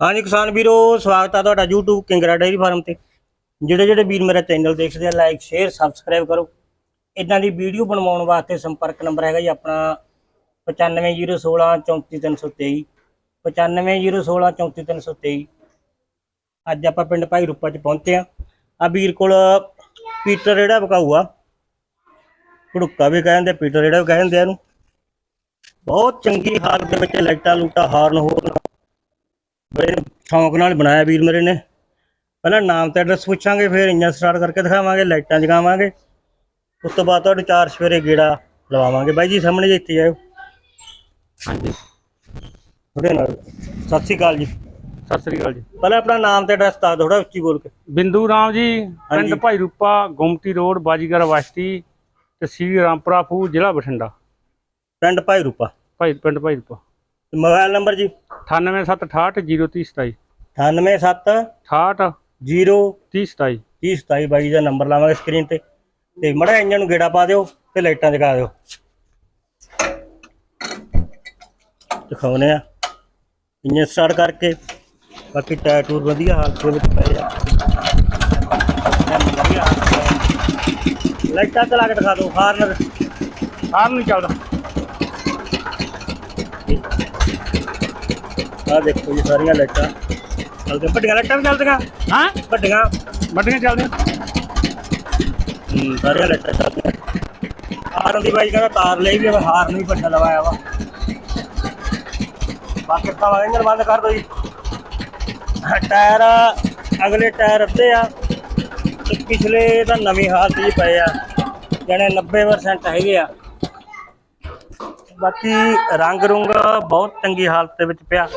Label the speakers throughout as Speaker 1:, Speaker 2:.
Speaker 1: ਹਾਂਜੀ ਕਿਸਾਨ ਵੀਰੋ, ਸਵਾਗਤ ਆ ਤੁਹਾਡਾ YouTube ਕਿੰਗਰਾ ਡੇਅਰੀ ਫਾਰਮ ਤੇ। ਜਿਹੜੇ ਜਿਹੜੇ ਵੀਰ ਮੇਰਾ ਚੈਨਲ ਦੇਖਦੇ ਆ ਲਾਈਕ ਸ਼ੇਅਰ ਸਬਸਕ੍ਰਾਈਬ ਕਰੋ। ਇਦਾਂ ਦੀ ਵੀਡੀਓ ਬਣਵਾਉਣ ਵਾਸਤੇ ਸੰਪਰਕ ਨੰਬਰ ਹੈਗਾ ਜੀ ਆਪਣਾ 9501634323 9501634323 ਅੱਜ ਆਪਾਂ ਪਿੰਡ ਭਾਈ ਰੂਪਾ ਚ ਪਹੁੰਚੇ ਆ। ਆ ਵੀਰ ਕੋਲ ਪੀਟਰ ਜਿਹੜਾ ਵਿਕਾਊ ਆ ਘੜੁੱਕਾ ਵੀ ਕਹਿੰਦੇ, ਪੀਟਰ ਜਿਹੜਾ ਵੀ ਕਹਿੰਦੇ ਆ ਇਹਨੂੰ। ਬਹੁਤ ਚੰਗੀ ਹਾਲਤ ਦੇ ਵਿੱਚ ਲਾਈਟਾਂ ਲੂਟਾਂ ਹਾਰਨ ਹੋਰ ਬੜੇ ਸ਼ੌਂਕ ਨਾਲ ਬਣਾਇਆ ਵੀਰ ਮੇਰੇ ਨੇ। ਪਹਿਲਾਂ ਨਾਮ ਤੇ ਐਡਰੈਸ ਪੁੱਛਾਂਗੇ ਫਿਰ ਇੰਜਨ ਸਟਾਰਟ ਕਰਕੇ ਦਿਖਾਵਾਂਗੇ ਲਾਈਟਾਂ ਜਗਾਵਾਂਗੇ। ਉਸ ਤੋਂ ਬਾਅਦ ਤੁਹਾਡੇ ਚਾਰ ਸਵੇਰੇ ਗੇੜਾ ਲਵਾਵਾਂਗੇ। ਬਾਈ ਜੀ ਸਾਹਮਣੇ ਜੇ ਇੱਥੇ ਆਇਓ।
Speaker 2: ਹਾਂਜੀ।
Speaker 1: ਥੋੜੇ ਨਾਲ। ਸਤਿ ਸ਼੍ਰੀ ਅਕਾਲ ਜੀ।
Speaker 2: ਸਤਿ ਸ੍ਰੀ ਅਕਾਲ ਜੀ।
Speaker 1: ਪਹਿਲਾਂ ਆਪਣਾ ਨਾਮ ਤੇ ਐਡਰੈਸ ਦੱਸ ਥੋੜਾ ਉੱਚੀ ਬੋਲ ਕੇ।
Speaker 2: ਬਿੰਦੂ ਰਾਮ ਜੀ। ਪਿੰਡ ਭਾਈ ਰੂਪਾ ਗੁਮਟੀ ਰੋਡ ਬਾਜੀਗਰ ਵਸਤੀ ਤਹਿਸੀਲ ਰਾਮਪੁਰਾ ਫੂ ਜ਼ਿਲ੍ਹਾ ਬਠਿੰਡਾ।
Speaker 1: ਪਿੰਡ ਭਾਈ ਰੂਪਾ।
Speaker 2: ਭਾਈ ਪਿੰਡ ਭਾਈ ਰੂਪਾ।
Speaker 1: ਮੋਬਾਈਲ ਨੰਬਰ ਜੀ?
Speaker 2: 9876600327
Speaker 1: 987
Speaker 2: 68
Speaker 1: 0
Speaker 2: 3027
Speaker 1: 27 ਬਾਈ ਦਾ ਨੰਬਰ ਲਾਵਾਂਗੇ ਸਕਰੀਨ ਤੇ ਤੇ ਮੜਾ ਇੰਜਨ ਨੂੰ ਗੇੜਾ ਪਾ ਦਿਓ ਤੇ ਲਾਈਟਾਂ ਜਗਾ ਦਿਓ ਦਿਖਾਉਨੇ ਆ ਇੰਜਨ ਸਟਾਰਟ ਕਰਕੇ ਬਾਕੀ ਟਾਇਰ ਟੂਰ ਵਧੀਆ ਹਾਲਤ ਦੇ ਵਿੱਚ ਪਏ ਆ ਲਾਈਟਾਂ ਚਲਾ ਕੇ ਦਿਖਾ ਦਿਓ ਹਾਰਨ
Speaker 2: ਹਾਰ ਨਹੀਂ ਚੱਲਦਾ
Speaker 1: ਆ ਦੇਖੋ ਜੀ ਸਾਰੀਆਂ ਲਾਈਟਾਂ। ਚੱਲਦੀਆਂ। ਵੱਡੀਆਂ ਲਾਈਟਾਂ ਵੀ ਚੱਲਦੀਆਂ?
Speaker 2: ਹਾਂ?
Speaker 1: ਵੱਡੀਆਂ।
Speaker 2: ਵੱਡੀਆਂ ਚੱਲਦੀਆਂ।
Speaker 1: ਹੂੰ, ਸਾਰੀਆਂ ਲਾਈਟਾਂ ਚੱਲਦੀਆਂ। ਹਾਰਨ ਦੀ ਬਾਈ ਕਹਿੰਦਾ ਤਾਰ ਲਈ ਵੀ ਆ, ਹਾਰਨ ਵੀ ਵੱਡਾ ਲਵਾਇਆ ਵਾ। ਬਾਕੀ ਤਾਂ ਇੰਜਨ ਬੰਦ ਕਰ ਦੋ ਜੀ। ਟਾਇਰ ਅਗਲੇ ਟਾਇਰ ਅੱਧੇ ਆ। ਤੇ ਪਿਛਲੇ ਤਾਂ ਨਵੀਂ ਹਾਲਤ 'ਚ ਪਏ ਆ। ਜਾਣੇ 90% ਹੈਗੇ ਆ। ਬਾਕੀ ਰੰਗ ਰੁੰਗ ਬਹੁਤ ਚੰਗੀ ਹਾਲਤ ਦੇ ਵਿੱਚ ਪਿਆ।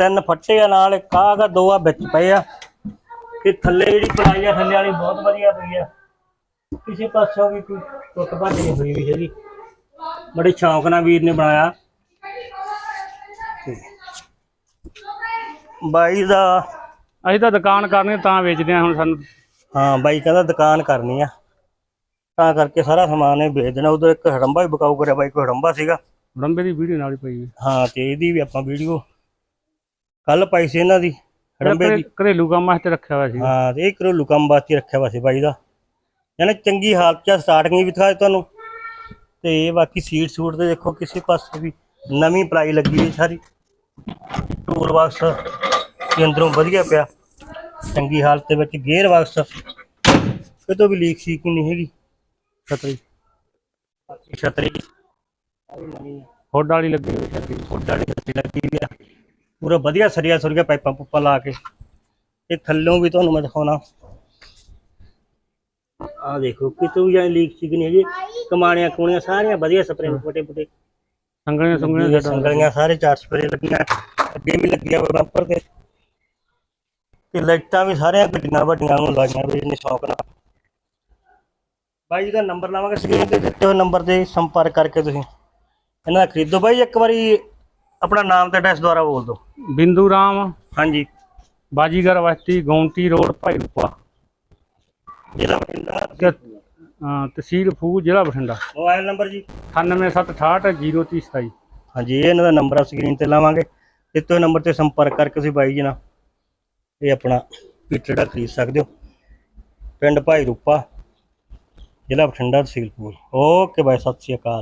Speaker 1: ਤਿੰਨ ਫੱਟੇ ਆ ਨਾਲ ਇੱਕ ਆਹ ਗਾ ਦੋ ਆ ਵਿੱਚ ਪਏ ਆ। ਤੇ ਥੱਲੇ ਜਿਹੜੀ ਪਲਾਈ ਆ ਥੱਲੇ ਵਾਲੀ ਬਹੁਤ ਵਧੀਆ ਪਈ ਆ। ਕਿਸੇ ਪਾਸੋਂ ਵੀ ਕੋਈ ਟੁੱਟ ਭੱਜ ਨਹੀਂ ਹੋਈ ਵੀ ਹੈਗੀ। ਬੜੇ ਸ਼ੌਂਕ ਨਾਲ ਵੀਰ ਨੇ ਬਣਾਇਆ। ਬਾਈ ਦਾ
Speaker 2: ਅਸੀਂ ਤਾਂ ਦੁਕਾਨ ਕਰਨੀ ਤਾਂ ਵੇਚਦੇ ਆ ਹੁਣ ਸਾਨੂੰ।
Speaker 1: ਹਾਂ ਬਾਈ ਕਹਿੰਦਾ ਦੁਕਾਨ ਕਰਨੀ ਆ। ਤਾਂ ਕਰਕੇ ਸਾਰਾ ਸਮਾਨ ਇਹ ਵੇਚ ਦੇਣਾ। ਉਧਰ ਇੱਕ ਹੜੰਬਾ ਵੀ ਬਕਾਊ ਕਰਿਆ ਬਾਈ ਕੋਈ ਹੜੰਬਾ ਸੀਗਾ।
Speaker 2: ਰੰਬੇ ਦੀ ਵੀਡੀਓ ਨਾਲ ਹੀ ਪਈ ਹੈ
Speaker 1: ਹਾਂ ਤੇ ਇਹਦੀ ਵੀ ਆਪਾਂ ਵੀਡੀਓ ਕੱਲ ਪਾਈ ਸੀ ਇਹਨਾਂ ਦੀ ਹੜੰਬੇ ਦੀ।
Speaker 2: ਘਰੇਲੂ ਕੰਮ ਵਾਸਤੇ ਰੱਖਿਆ ਹੋਇਆ ਸੀ।
Speaker 1: ਹਾਂ ਤੇ ਇਹ ਕਰੋ ਲੁਕਮ ਬਾਤੀ ਰੱਖਿਆ ਵਾ ਸੀ ਬਾਈ ਦਾ। ਯਾਨੀ ਚੰਗੀ ਹਾਲਤ ਚ ਸਟਾਰਟਿੰਗ ਵੀ ਦਿਖਾ ਤੁਹਾਨੂੰ। ਤੇ ਬਾਕੀ ਸੀਟ ਸੂਟ ਤੇ ਦੇਖੋ ਕਿਸੇ ਪਾਸੇ ਵੀ ਨਵੀਂ ਪਲਾਈ ਲੱਗੀ ਹੋਈ ਸਾਰੀ। ਟੂਲ ਬਾਕਸ ਤੇ ਅੰਦਰੋਂ ਵਧੀਆ ਪਿਆ। ਚੰਗੀ ਹਾਲਤ ਦੇ ਵਿੱਚ ਗੇਅਰ ਬਾਕਸ ਕਿਤੋਂ ਵੀ ਲੀਕ ਸੀਕ ਨਹੀਂ ਹੈਗੀ?
Speaker 2: ਛਤਰੀ।
Speaker 1: ਛਤਰੀ।
Speaker 2: ਹੋਡ ਵਾਲੀ ਲੱਗੀ ਹੋਈ। ਛਤਰੀ
Speaker 1: ਵਾਲੀ ਛਤਰੀ ਲੱਗੀ ਹੋਈ ਆ। ਪੂਰਾ ਵਧੀਆ ਸਰੀਆ ਸੁਰੀਆ ਪਾਈਪਾਂ ਪੁੱਪਾਂ ਲਾ ਕੇ। ਇਹ ਥੱਲੋਂ ਵੀ ਤੁਹਾਨੂੰ ਮੈਂ ਦਿਖਾਉਣਾ। ਆ ਦੇਖੋ ਕਿਤੋਂ ਜਾਂ ਲੀਕ ਸੀਕ ਨਹੀਂ ਹੈਗੀ। ਕਮਾਣੀਆਂ ਕੂਣੀਆਂ ਸਾਰੀਆਂ ਵਧੀਆ ਸਪਰੇ ਫੁੱਟੇ ਫੁੱਟੇ
Speaker 2: ਸੰਗਲੀਆਂ ਸੰਗਲੀਆਂ
Speaker 1: ਸੰਗਲੀਆਂ ਸਾਰੇ ਚਾਰ ਸਪਰੇ ਲੱਗੀਆਂ। ਅੱਗੇ ਵੀ ਲੱਗੀਆਂ ਬੰਪਰ ਤੇ। ਤੇ ਲਾਈਟਾਂ ਵੀ ਸਾਰੀਆਂ ਗੱਡੀਆਂ ਵੱਡੀਆਂ ਨੂੰ ਲਾਈਆਂ ਵੀ ਨੇ ਸ਼ੌਕ ਨਾਲ। ਬਾਈ ਜੀ ਦਾ ਨੰਬਰ ਲਾਵਾਂਗੇ ਸਕਰੀਨ ਤੇ ਦਿੱਤੇ ਹੋਏ ਨੰਬਰ ਤੇ ਸੰਪਰਕ ਕਰਕੇ ਤੁਸੀਂ। ਇਹਨਾਂ ਦਾ ਖਰੀਦੋ ਬਾਈ ਇੱਕ ਵਾਰੀ ਆਪਣਾ ਨਾਮ ਤੇ ਐਡਰੈਸ ਦੁਆਰਾ ਬੋਲ ਦਿਓ।
Speaker 2: ਬਿੰਦੂ ਰਾਮ।
Speaker 1: ਹਾਂਜੀ।
Speaker 2: ਬਾਜੀਗਰ ਵਸਤੀ ਗੁਮਟੀ ਰੋਡ ਭਾਈ ਰੂਪਾ
Speaker 1: ਜ਼ਿਲ੍ਹਾ ਬਠਿੰਡਾ।
Speaker 2: ਤੇ, ਤਹਿਸੀਲ ਫੂ ਜ਼ਿਲ੍ਹਾ ਬਠਿੰਡਾ।
Speaker 1: ਮੋਬਾਈਲ ਨੰਬਰ ਜੀ?
Speaker 2: 9876600327
Speaker 1: ਹਾਂਜੀ ਇਹ ਇਹਨਾਂ ਦਾ ਨੰਬਰ ਆ ਸਕਰੀਨ ਤੇ ਲਾਵਾਂਗੇ। ਦਿੱਤੇ ਹੋਏ ਨੰਬਰ ਤੇ ਸੰਪਰਕ ਕਰਕੇ ਤੁਸੀਂ ਬਾਈ ਜੀ ਨਾਲ ਇਹ ਆਪਣਾ ਪੀਟਰ ਦਾ ਖਰੀਦ ਸਕਦੇ ਹੋ। ਪਿੰਡ ਭਾਈ ਰੂਪਾ ਜ਼ਿਲ੍ਹਾ ਬਠਿੰਡਾ ਤਹਿਸੀਲ ਫੂਲ ਓਕੇ ਬਾਈ ਸਤਿ ਸ਼੍ਰੀ ਅਕਾਲ।